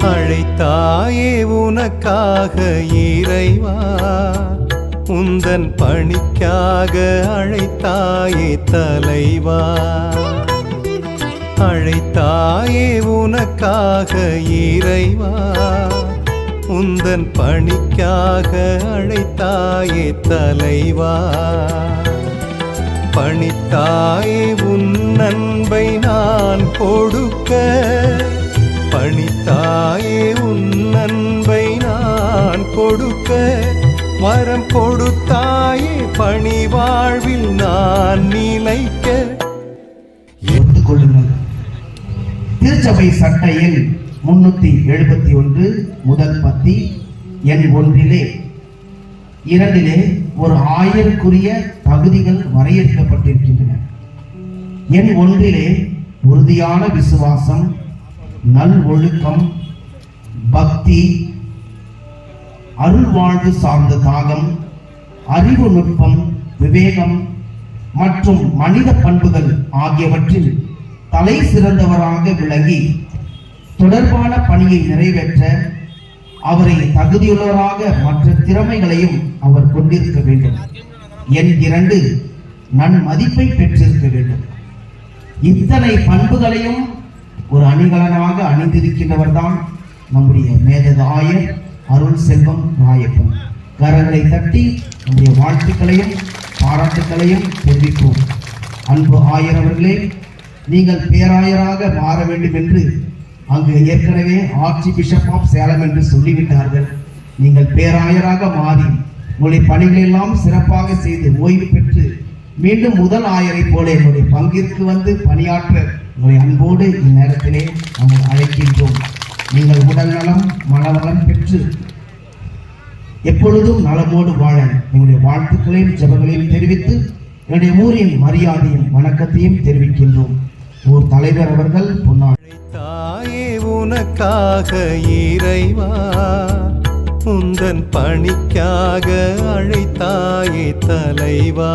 அழைத்தாயே உனக்காக இறைவா. உந்தன் பணிக்காக அழைத்தாயே தலைவா. அழைத்தாயே உனக்காக இறைவா. உந்தன் பணிக்காக அழைத்தாயே தலைவா. பணித்தாயே உன் நண்பை நான் கொடுக்க பணித்தாயே உன் அன்பை நான் கொடுக்க வரம் கொடுத்தாயே பணி வாழ்வில் நான் நிலைக்க. எடுத்துக் திருச்சபை சட்டையில் முன்னூத்தி எழுபத்தி ஒன்று முதல் பத்தி எண் ஒன்றிலே இரண்டிலே ஒரு ஆயருக்குரிய தகுதிகள் வரையறுக்கப்பட்டிருக்கின்றன. எண் ஒன்றிலே உறுதியான விசுவாசம் நல் ஒழுக்கம் பக்தி அருள்வாழ்வு சார்ந்த தாகம் அறிவு நுட்பம் விவேகம் மற்றும் மனித பண்புகள் ஆகியவற்றில் தலை சிறந்தவராக விளங்கி தொடர்பான பணியை நிறைவேற்ற அவரை தகுதியுள்ளவராக மற்ற திறமைகளையும் அவர் கொண்டிருக்க வேண்டும். எண் இரண்டு நன்மதிப்பை பெற்றிருக்க வேண்டும். இத்தனை பண்புகளையும் ஒரு அணிகலனாக அணிந்திருக்கின்றவர் தான் நம்முடைய மேததாயர் அருள் செல்வம் ராயப்பன். கரங்களை தட்டி நம்முடைய வாழ்த்துக்களையும் பாராட்டுக்களையும் தெரிவிப்போம். அன்பு ஆயர் அவர்களே நீங்கள் பேராயராக மாற வேண்டும் என்று அங்கு ஏற்கனவே ஆர்ச்சி பிஷப் ஆஃப் சேலம் என்று சொல்லிவிட்டார்கள். நீங்கள் பேராயராக மாறி உங்களுடைய பணிகளெல்லாம் சிறப்பாக செய்து ஓய்வு பெற்று மீண்டும் முதல் ஆயரை போல என்னுடைய பங்கிற்கு வந்து பணியாற்ற உங்களை அன்போடு இந்நேரத்திலே நாங்கள் அழைக்கின்றோம். நீங்கள் உடல் நலம் மனவளம் பெற்று எப்பொழுதும் நலமோடு வாழ எங்களுடைய வாழ்த்துக்களையும் ஜபங்களையும் தெரிவித்து என்னுடைய ஊரின் மரியாதையும் வணக்கத்தையும் தெரிவிக்கின்றோம். ஊர் தலைவர் அவர்கள் பொன்னாள். தாயே உனக்காக இறைவா உந்தன் பணிக்காக அழைத்தாயே தலைவா.